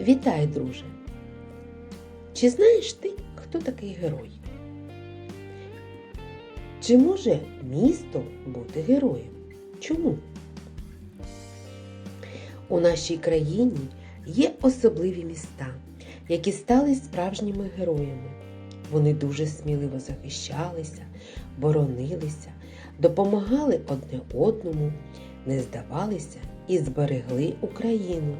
Вітай, друже! Чи знаєш ти, хто такий герой? Чи може місто бути героєм? Чому? У нашій країні є особливі міста, які стали справжніми героями. Вони дуже сміливо захищалися, боронилися, допомагали одне одному, не здавалися і зберегли Україну.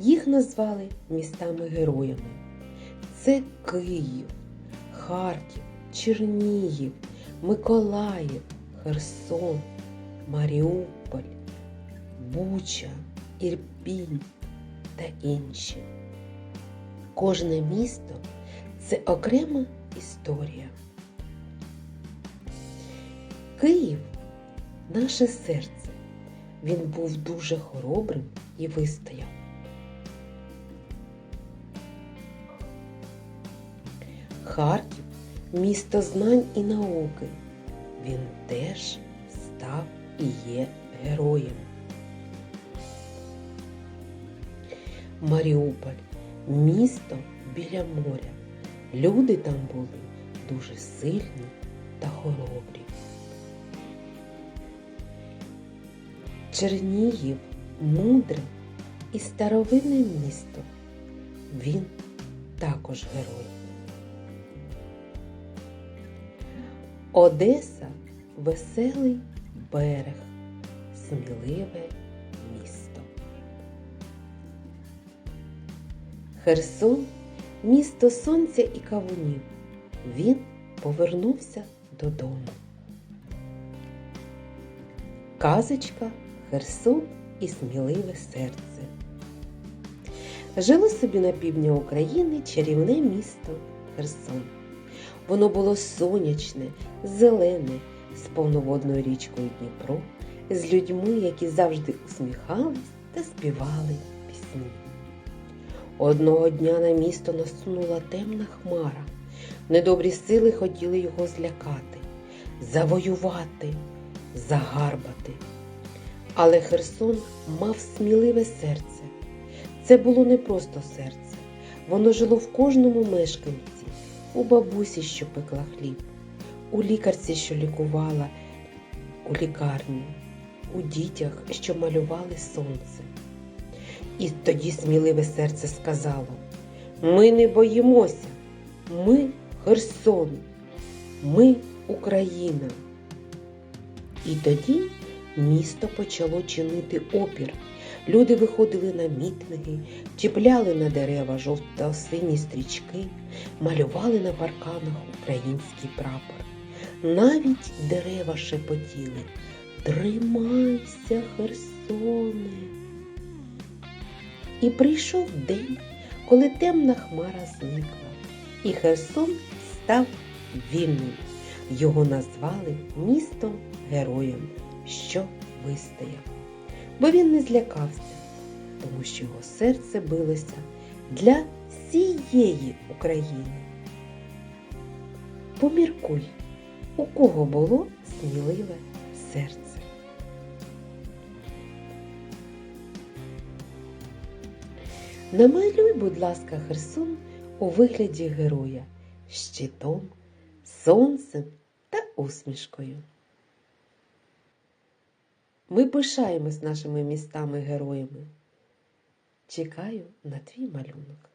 Їх назвали містами-героями. Це Київ, Харків, Чернігів, Миколаїв, Херсон, Маріуполь, Буча, Ірпінь та інші. Кожне місто це окрема історія. Київ наше серце. Він був дуже хоробрим і вистояв. Харків місто знань і науки. Він теж став і є героєм. Маріуполь місто біля моря. Люди там були дуже сильні та хоробрі. Чернігів мудре і старовинне місто. Він також герой. Одеса веселий берег, сміливе місто. Херсон місто сонця і кавунів. Він повернувся додому. Казочка Херсон і сміливе серце. Жило собі на півдні України чарівне місто Херсон. Воно було сонячне, зелене, з повноводною річкою Дніпро, з людьми, які завжди усміхались та співали пісні. Одного дня на місто насунула темна хмара. Недобрі сили хотіли його злякати, завоювати, загарбати. Але Херсон мав сміливе серце. Це було не просто серце, воно жило в кожному мешканці, у бабусі, що пекла хліб, у лікарці, що лікувала у лікарні, у дітях, що малювали сонце. І тоді сміливе серце сказало: Ми не боїмося, ми Херсон, ми Україна. І тоді місто почало чинити опір. Люди виходили на мітинги, чіпляли на дерева жовто-сині стрічки, малювали на парканах український прапор. Навіть дерева шепотіли. Тримайся, Херсоне. І прийшов день, коли темна хмара зникла, і Херсон став вільним. Його назвали містом героєм, що вистояв. Бо він не злякався, тому що його серце билося для всієї України. Поміркуй, у кого було сміливе серце. Намалюй, будь ласка, Херсон у вигляді героя щитом, сонцем та усмішкою. Ми пишаємось нашими містами-героями. Чекаю на твій малюнок.